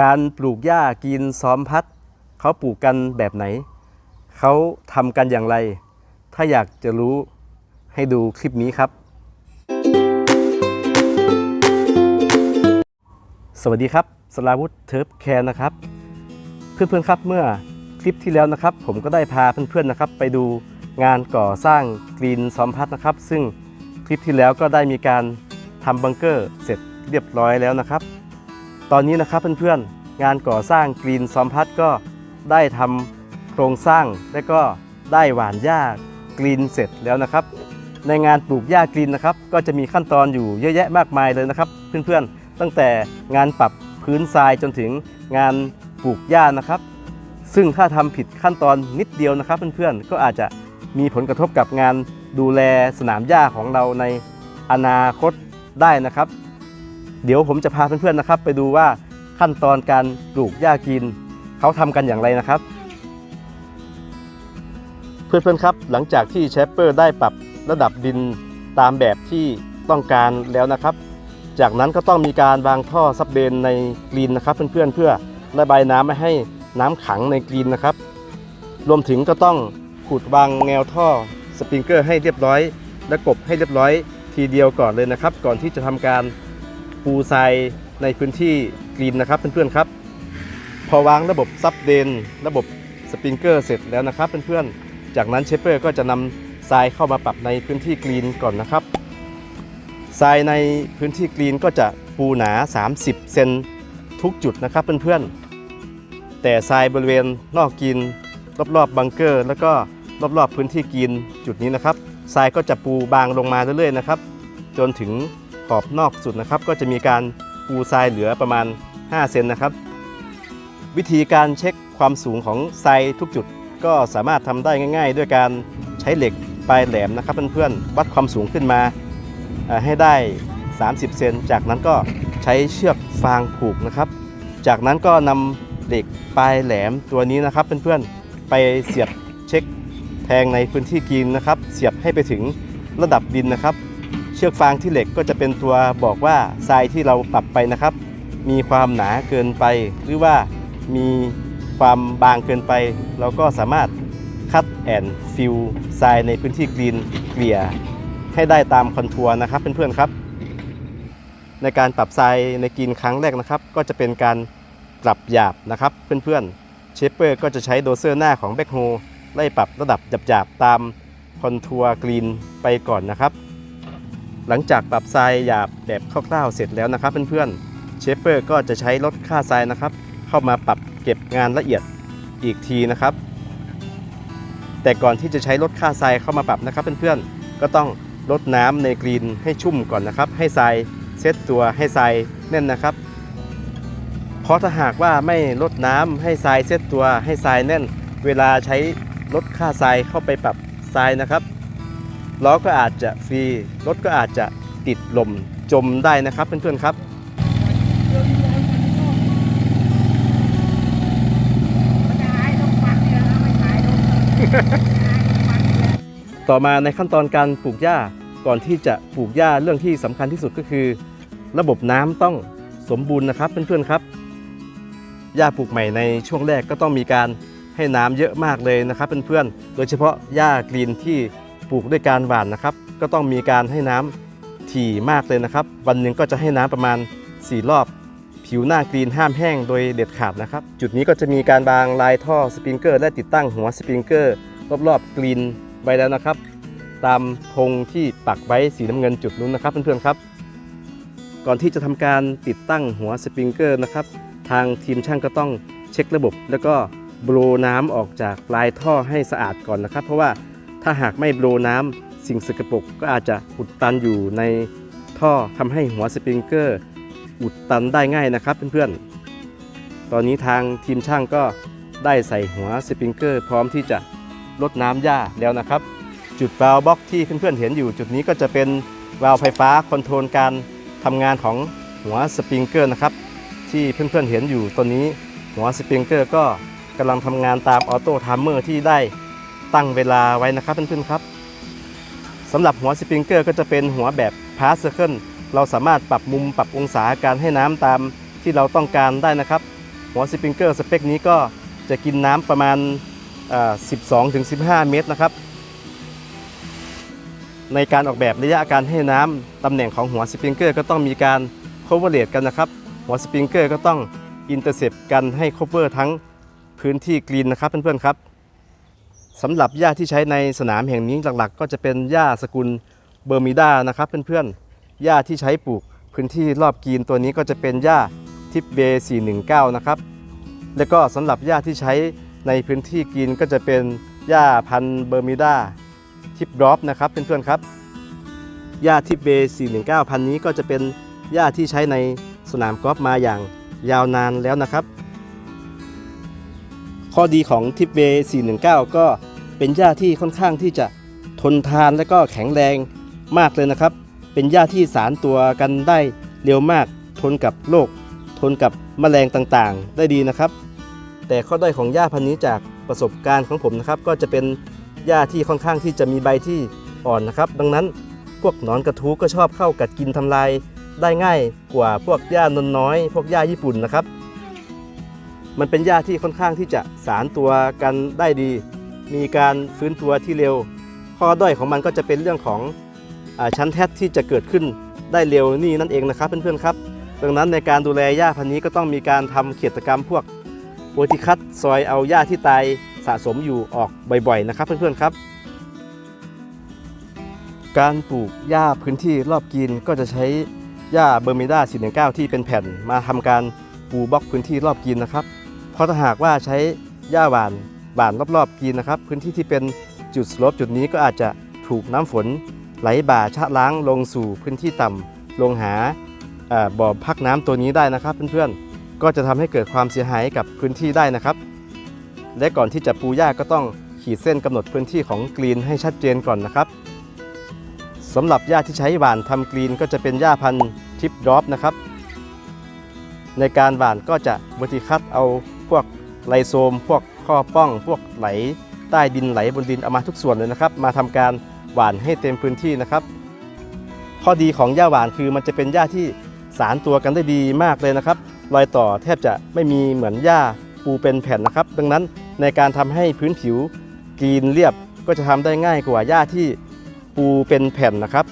การปลูกหญ้ากินซ้อมพัดเขาปลูกกันแบบไหน เขาทำกันอย่างไร ถ้าอยากจะรู้ให้ดูคลิปนี้ครับ สวัสดีครับสลาวุธเทิร์ฟแคร์นะครับ เพื่อนๆครับเมื่อคลิปที่แล้วนะครับ ผมก็ได้พาเพื่อนๆนะครับ ไปดูงานก่อสร้างกรีนซ้อมพัดนะครับ ซึ่งคลิปที่แล้วก็ได้มีการทำบังเกอร์เสร็จเรียบร้อยแล้วนะครับ ตอนนี้นะครับเพื่อนๆ งานก่อสร้างกรีนซอมพัดก็ได้ทำโครงสร้างและก็ได้หว่านหญ้ากรีนเสร็จแล้วนะครับ ในงานปลูกหญ้ากรีนนะครับ ก็จะมีขั้นตอนอยู่เยอะแยะมากมายเลยนะครับ เพื่อนๆ ตั้งแต่งานปรับพื้นทรายจนถึงงานปลูกหญ้านะครับ ซึ่งถ้าทำผิดขั้นตอนนิดเดียวนะครับ เพื่อนๆ ก็อาจจะมีผลกระทบกับงานดูแลสนามหญ้าของเราในอนาคตได้นะครับ เดี๋ยวผมจะพาเพื่อนๆนะครับ ไปดูว่าขั้นตอนการปลูกหญ้ากิน เขาทำกันอย่างไรนะครับ เพื่อนๆครับ หลังจากที่เชฟเปอร์ได้ปรับระดับดินตามแบบที่ต้องการแล้วนะครับ จากนั้นก็ต้องมีการวางท่อซับเดนในกรีนนะครับ เพื่อนๆเพื่อระบายน้ำไม่ให้น้ำขังในกรีนนะครับ รวมถึงก็ต้องขุดวางแนวท่อสปริงเกอร์ให้เรียบร้อย และกบให้เรียบร้อยทีเดียวก่อนเลยนะครับ ก่อนที่จะทำการ ปูทรายในพื้นที่กรีนนะครับเพื่อนๆครับ พอวางระบบซับเดน ระบบสปริงเกอร์เสร็จแล้วนะครับเพื่อนๆ จากนั้นเชฟเปอร์ก็จะนำทรายเข้ามาปรับในพื้นที่กรีนก่อนนะครับทรายในพื้นที่กรีนก็จะปูหนา 30 เซนทุกจุดนะครับเพื่อนๆ แต่ทรายบริเวณนอกกรีนรอบๆบังเกอร์ แล้วก็รอบๆพื้นที่กรีนจุดนี้นะครับทรายก็จะปูบางลงมาเรื่อยๆนะครับ จนถึง ขอบนอกสุดนะครับ ก็จะมีการปูทรายเหลือประมาณ 5 เซนนะครับ วิธีการเช็คความสูงของทรายทุกจุด ก็สามารถทำได้ง่าย ๆ ด้วยการใช้เหล็กปลายแหลมนะครับเพื่อนๆวัดความสูงขึ้นมาให้ได้ 30 เซนจากนั้นก็ใช้เชือกฟางผูกนะครับ จากนั้นก็นำเหล็กปลายแหลมตัวนี้นะครับเพื่อนๆไปเสียบเช็คแทงในพื้นที่กรีนนะครับ เสียบให้ไปถึงระดับดินนะครับ เชือกฟางที่เหล็กก็จะเป็นตัวบอกว่าทรายที่เราปรับไปนะครับ มีความหนาเกินไป หรือว่ามีความบางเกินไป เราก็สามารถคัดแอนฟิลทรายในพื้นที่กรีนเกลี่ยให้ได้ตามคอนทัวร์นะครับเพื่อนๆครับ ในการปรับทรายในกรีนครั้งแรกนะครับ ก็จะเป็นการปรับหยาบนะครับเพื่อนๆเชฟเปอร์ก็จะใช้โดเซอร์หน้าของแบ็คโฮไล่ปรับระดับหยาบๆตามคอนทัวร์กรีนไปก่อนนะครับ หลังจากปรับทรายหยาบแบบคร่าวๆเสร็จแล้วนะครับเพื่อนๆเชฟเปอร์ก็จะใช้ลดค่าทรายนะครับ เข้ามาปรับเก็บงานละเอียดอีกทีนะครับ แต่ก่อนที่จะใช้ลดค่าทรายเข้ามาปรับนะครับเพื่อนๆก็ต้องลดน้ำในกรีนให้ชุ่มก่อนนะครับ ให้ทรายเซตตัวให้ทรายแน่นนะครับ เพราะถ้าหากว่าไม่ลดน้ำให้ทรายเซตตัวให้ทรายแน่น เวลาใช้ลดค่าทรายเข้าไปปรับทรายนะครับ ล้อก็อาจจะฟรีรถก็อาจจะติดลมจมได้นะครับเพื่อนๆครับต่อมาในขั้นตอนการปลูกหญ้าก่อนที่จะปลูกหญ้าเรื่องที่สำคัญที่สุดก็คือ ระบบน้ำต้องสมบูรณ์นะครับเพื่อนๆครับหญ้าปลูกใหม่ในช่วงแรกก็ต้องมีการให้น้ำเยอะมากเลยนะครับเพื่อนๆโดยเฉพาะหญ้ากรีนที่ ปลูกด้วยการหว่านนะครับ ก็ต้องมีการให้น้ำถี่มากเลยนะครับ วันหนึ่งก็จะให้น้ำประมาณ 4 รอบ ผิวหน้ากรีนห้ามแห้งโดยเด็ดขาดนะครับ จุดนี้ก็จะมีการบางลายท่อสปริงเกอร์และติดตั้งหัวสปริงเกอร์รอบๆกรีนไว้แล้วนะครับ ตามธงที่ปักไว้สีน้ำเงินจุดนู้นนะครับเพื่อนๆครับก่อนที่จะทำการติดตั้งหัวสปริงเกอร์นะครับ ทางทีมช่างก็ต้องเช็คระบบ แล้วก็โบรน้ำออกจากปลายท่อให้สะอาดก่อนนะครับ เพราะว่า ถ้าหากไม่โบรน้ำสิ่งสกปรกก็อาจจะอุดตันอยู่ในท่อทำให้หัวสปริงเกอร์อุดตันได้ง่ายนะครับเพื่อนๆ ตอนนี้ทางทีมช่างก็ได้ใส่หัวสปริงเกอร์พร้อมที่จะลดน้ำหญ้าแล้วนะครับ จุดวาล์วบล็อกที่เพื่อนๆเห็นอยู่ จุดนี้ก็จะเป็นวาล์วไฟฟ้าคอนโทรลการทำงานของหัวสปริงเกอร์นะครับ ที่เพื่อนๆเห็นอยู่ตอนนี้หัวสปริงเกอร์ก็กำลังทำงานตามออโต้ไทม์เมอร์ที่ได้ ตั้งเวลาไว้นะครับเพื่อนๆครับสำหรับหัวสปริงเกอร์ก็จะเป็นหัวแบบพาสเซอร์เคิลเราสามารถปรับมุมปรับองศาการให้น้ำตามที่เราต้องการได้นะครับ หัวสปริงเกอร์สเปคนี้ก็จะกินน้ำประมาณ 12-15 เมตรนะครับ ในการออกแบบระยะการให้น้ำตำแหน่งของหัวสปริงเกอร์ก็ต้องมีการ coverage กันนะครับ หัวสปริงเกอร์ก็ต้องอินเตอร์เซปกันให้ cover ทั้งพื้นที่กรีนนะครับเพื่อนๆครับ สำหรับหญ้าที่ใช้ในสนามแห่งนี้หลักๆ ก็จะเป็นหญ้าสกุลเบอร์มิด้านะครับเพื่อนๆหญ้าที่ใช้ปลูกพื้นที่รอบกีนตัวนี้ก็จะเป็นหญ้าทิปเบ419 นะครับ แล้วก็สำหรับหญ้าที่ใช้ในพื้นที่กีนก็จะเป็นหญ้าพันเบอร์มิดาทิปดรอปนะครับเพื่อนๆครับหญ้าทิปเบ419 พันนี้ก็จะเป็นหญ้าที่ใช้ในสนามกอล์ฟมาอย่างยาวนานแล้วนะครับ ข้อดีของทิปเบ419 ก็เป็นหญ้าที่ค่อนข้างที่จะทนทานและก็แข็งแรงมากเลยนะครับ เป็นหญ้าที่สารตัวกันได้เร็วมาก ทนกับโรคทนกับแมลงต่างๆ ได้ดีนะครับ แต่ข้อด้อยของหญ้าพันธุ์นี้จากประสบการณ์ของผมนะครับ ก็จะเป็นหญ้าที่ค่อนข้างที่จะมีใบที่อ่อนนะครับ ดังนั้นพวกหนอนกระทู้ก็ชอบเข้ากัดกินทำลายได้ง่ายกว่าพวกหญ้านนน้อย พวกหญ้าญี่ปุ่นนะครับ มันเป็นหญ้าที่ค่อนข้างที่จะสารตัวกันได้ดี มีการฟื้นตัวที่เร็ว ข้อด้อยของมันก็จะเป็นเรื่องของอชั้นแทสที่จะเกิดขึ้นได้เร็วนี่นั่นเองนะครับเพื่อนๆครับ ดังนั้นในการดูแลหญ้าพันธุ์นี้ก็ต้องมีการทำเขตกรรมพวกโอติคัตซอยเอาหญ้าที่ตายสะสมอยู่ออกบ่อยๆนะครับเพื่อนๆครับ การปลูกหญ้าพื้นที่รอบกินก็จะใช้หญ้าเบอร์มิด้า419 ที่เป็นแผ่นมาทำการปูบล็อกพื้นที่รอบกินนะครับ เพราะถ้าหากว่าใช้หญ้าหวานหวานรอบๆกินนะครับ พื้นที่ที่เป็นจุดสลปจุดนี้ก็อาจจะถูกน้ำฝนไหลบ่าชะล้างลงสู่พื้นที่ต่ำลงหาบ่อพักน้ำตัวนี้ได้นะครับ เพื่อนๆ ก็จะทำให้เกิดความเสียหายกับพื้นที่ได้นะครับ และก่อนที่จะปูหญ้าก็ต้องขีดเส้นกำหนดพื้นที่ของกรีนให้ชัดเจนก่อนนะครับสำหรับหญ้าที่ใช้หว่านทำกรีนก็จะเป็นหญ้าพันธุ์ทิปดรอปนะครับ ในการหว่านก็จะบริคัดเอา พวกไลโซม พวกข้อป้อง พวกไหลใต้ดินไหลบนดินเอามาทุกส่วนเลยนะครับ มาทำการหว่านให้เต็มพื้นที่นะครับ ข้อดีของหญ้าหวานคือมันจะเป็นหญ้าที่สารตัวกันได้ดีมากเลยนะครับ รอยต่อแทบจะไม่มีเหมือนหญ้าปูเป็นแผ่นนะครับ ดังนั้นในการทำให้พื้นผิวกรีนเรียบก็จะทำได้ง่ายกว่าหญ้าที่ปูเป็นแผ่นนะครับ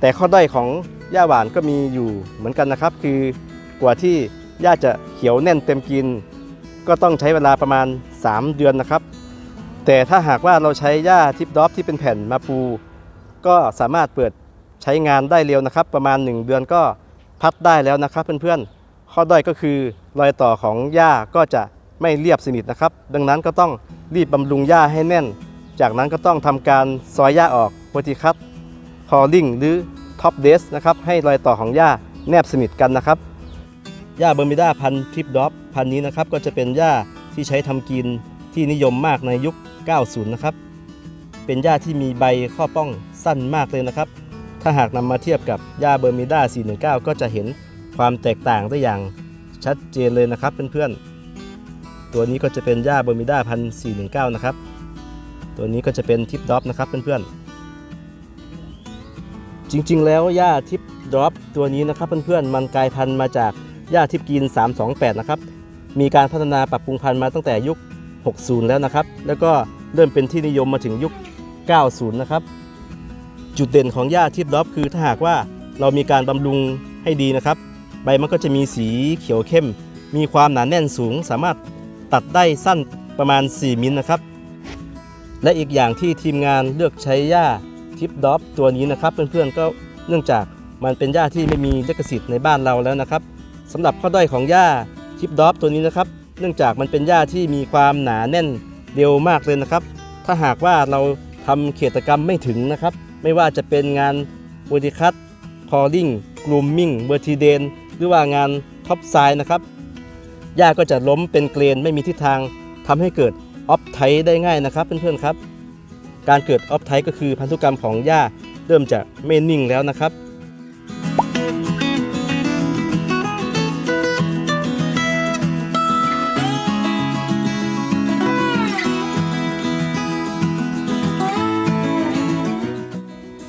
แต่ข้อด้อยของหญ้าหวานก็มีอยู่เหมือนกันนะครับ คือกว่าที่หญ้าจะเขียวแน่นเต็มกิน ก็ต้องใช้เวลาประมาณ 3 เดือนนะครับ แต่ถ้าหากว่าเราใช้หญ้าทิปดอฟที่เป็นแผ่นมาปู ก็สามารถเปิดใช้งานได้เร็วนะครับ ประมาณ 1 เดือนก็พัดได้แล้วนะครับเพื่อนๆ ข้อด้อยก็คือรอยต่อของหญ้าก็จะไม่เรียบสนิทนะครับ ดังนั้นก็ต้องรีบบำรุงหญ้าให้แน่น จากนั้นก็ต้องทำการซอยหญ้าออกโพติคัตคอลลิ่งหรือท็อปเดสนะครับให้รอยต่อของหญ้าแนบสนิทกันนะครับ หญ้าเบอร์มิด้าพันธุ์ทิปดอปพันธุ์นี้นะครับก็จะเป็นหญ้าที่ใช้ทำกินที่นิยมมากในยุค 90 นะครับ เป็นหญ้าที่มีใบข้อป้องสั้นมากเลยนะครับ ถ้าหากนำมาเทียบกับหญ้าเบอร์มิด้า 419 ก็จะเห็นความแตกต่างได้อย่างชัดเจนเลยนะครับเพื่อนๆ ตัวนี้ก็จะเป็นหญ้าเบอร์มิด้าพัน419 นะครับ ตัวนี้ก็จะเป็นทิปดอปนะครับเพื่อนๆจริงๆ แล้วหญ้าทิปดรอปตัวนี้นะครับเพื่อนๆ มันกลายพันธุ์มาจาก หญ้าทิปกิน 328 นะครับ มีการพัฒนาปรับปรุงพันธุ์มาตั้งแต่ยุค 60 แล้วนะครับ แล้วก็เริ่มเป็นที่นิยมมาถึงยุค 90 นะครับ จุดเด่นของหญ้าทิปดรอปคือถ้าหากว่าเรามีการบำรุงให้ดีนะครับ ใบมันก็จะมีสีเขียวเข้ม มีความหนาแน่นสูง สามารถตัดได้สั้นประมาณ 4 มิลนะครับ และอีกอย่างที่ทีมงานเลือกใช้หญ้าทิปดอปตัวนี้นะครับ เพื่อนๆก็เนื่องจากมันเป็นหญ้าที่ไม่มีลิขสิทธิ์ในบ้านเราแล้วนะครับ สำหรับข้อด้อยของหญ้าทิปดอปตัวนี้นะครับ เนื่องจากมันเป็นหญ้าที่มีความหนาแน่นเร็วมากเลยนะครับ ถ้าหากว่าเราทำเขตกรรมไม่ถึงนะครับ ไม่ว่าจะเป็นงานวอร์ติคัตคอลลิงกลูมมิ่งเบอร์ทีเดนหรือว่างานท็อปไซน์นะครับหญ้าก็จะล้มเป็นเกรนไม่มีทิศทางทำให้เกิดออฟไทได้ง่ายนะครับเพื่อนๆครับ การเกิดออฟไทก็คือพันธุกรรมของหญ้าเริ่มจะไม่นิ่งแล้วนะครับ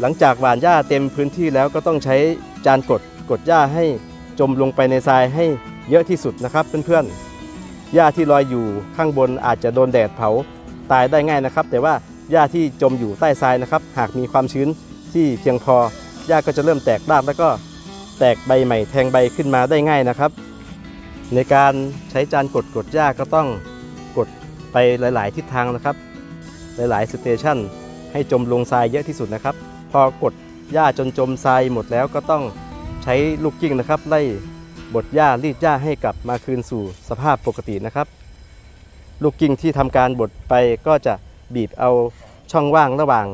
หลังจากหว่านหญ้าเต็มพื้นที่แล้วก็ต้องใช้จานกดกดหญ้าให้จมลงไปในทรายให้เยอะที่สุดนะครับเพื่อนๆหญ้าที่ลอยอยู่ข้างบนอาจจะโดนแดดเผาตายได้ง่ายนะครับ แต่ว่าหญ้าที่จมอยู่ใต้ทรายนะครับ หากมีความชื้นที่เพียงพอหญ้าก็จะเริ่มแตกรากแล้วก็แตกใบใหม่แทงใบขึ้นมาได้ง่ายนะครับ ในการใช้จานกดกดหญ้าก็ต้องกดไปหลาย ๆ ทิศทางนะครับ หลายๆสเตชันให้จมลงทรายเยอะที่สุดนะครับ พอกดหญ้าจนจมทรายหมดแล้วก็ต้องใช้ลูกกิ้งนะครับ ไล่บดหญ้ารีดหญ้าให้กลับมาคืนสู่สภาพปกตินะครับ ลูกกิ้งที่ทำการบดไปก็จะบีบเอาช่องว่างระหว่าง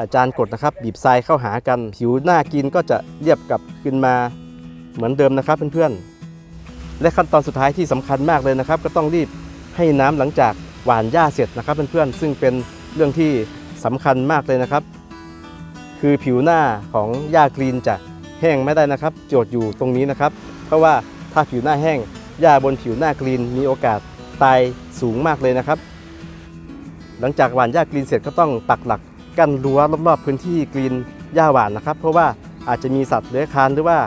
อาจารย์กดนะครับ บีบทรายเข้าหากัน ผิวหน้ากินก็จะเรียบกลับขึ้นมาเหมือนเดิมนะครับเพื่อนๆ และขั้นตอนสุดท้ายที่สำคัญมากเลยนะครับ ก็ต้องรีบให้น้ำหลังจากหว่านหญ้าเสร็จนะครับเพื่อนๆซึ่งเป็นเรื่องที่สำคัญมากเลยนะครับ คือผิวหน้าของหญ้ากรีนจะแห้งไม่ได้นะครับ โจทย์อยู่ตรงนี้นะครับ เพราะว่าถ้าผิวหน้าแห้งหญ้าบนผิวหน้ากรีนมีโอกาสตายสูงมากเลยนะครับ หลังจากหว่านหญ้ากรีนเสร็จก็ต้องปักหลักกั้นรั้วรอบๆพื้นที่กรีนหญ้าหว่านนะครับ เพราะว่าอาจจะมีสัตว์เลื้อยคลานหรือว่า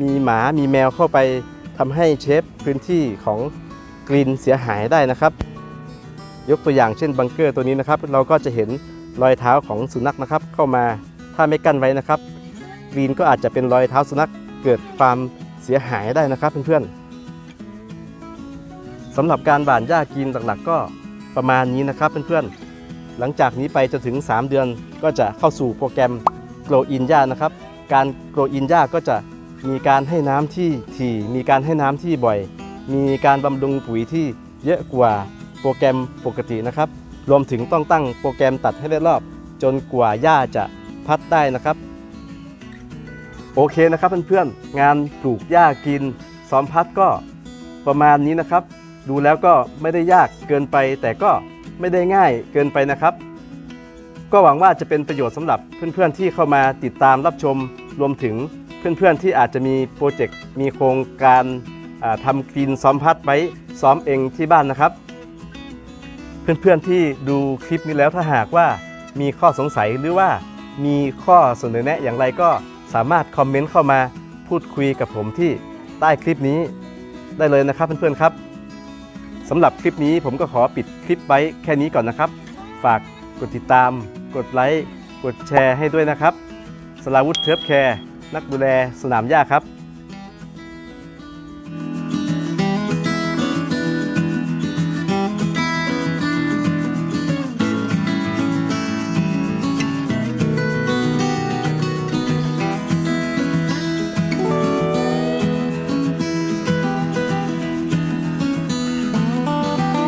มีหมามีแมวเข้าไปทำให้เชฟพื้นที่ของกรีนเสียหายได้นะครับ ยกตัวอย่างเช่นบังเกอร์ตัวนี้นะครับ เราก็จะเห็นรอยเท้าของสุนัขนะครับเข้ามา ถ้าไม่กั้นไว้นะครับกรีนก็อาจจะเป็นรอยเท้าสุนัขเกิดความเสียหายได้นะครับเพื่อนๆสำหรับการหว่านหญ้ากรีนหลักๆก็ประมาณนี้นะครับเพื่อนๆ หลังจากนี้ไปจนถึง 3 เดือนก็จะเข้าสู่โปรแกรม Grow in หญ้านะครับ การ Grow in หญ้าก็จะมีการให้น้ำที่ถี่ มีการให้น้ำที่บ่อย มีการบำรุงปุ๋ยที่เยอะกว่าโปรแกรมปกตินะครับ รวมถึงต้องตั้งโปรแกรมตัดให้ได้รอบ จนกว่าหญ้าจะ พัดได้นะครับ โอเคนะครับเพื่อนๆงานปลูกหญ้ากินซ้อมพัดก็ประมาณนี้นะครับ ดูแล้วก็ไม่ได้ยากเกินไป แต่ก็ไม่ได้ง่ายเกินไปนะครับ ก็หวังว่าจะเป็นประโยชน์สำหรับเพื่อนๆที่เข้ามาติดตามรับชมรวมถึงเพื่อนๆที่อาจจะมีโปรเจกต์มีโครงการทำกรีนซ้อมพัดไว้ซ้อมเองที่บ้านนะครับ เพื่อนๆที่ดูคลิปนี้แล้วถ้าหากว่ามีข้อสงสัยหรือว่า มีข้อเสนอแนะอย่างไรก็สามารถคอมเมนต์เข้ามาพูดคุยกับผมที่ใต้คลิปนี้ได้เลยนะครับเพื่อนๆครับสำหรับคลิปนี้ผมก็ขอปิดคลิปไว้แค่นี้ก่อนนะครับ ฝากกดติดตาม กดไลค์ กดแชร์ให้ด้วยนะครับ สลาวุธเทิร์ฟแคร์นักดูแลสนามหญ้าครับ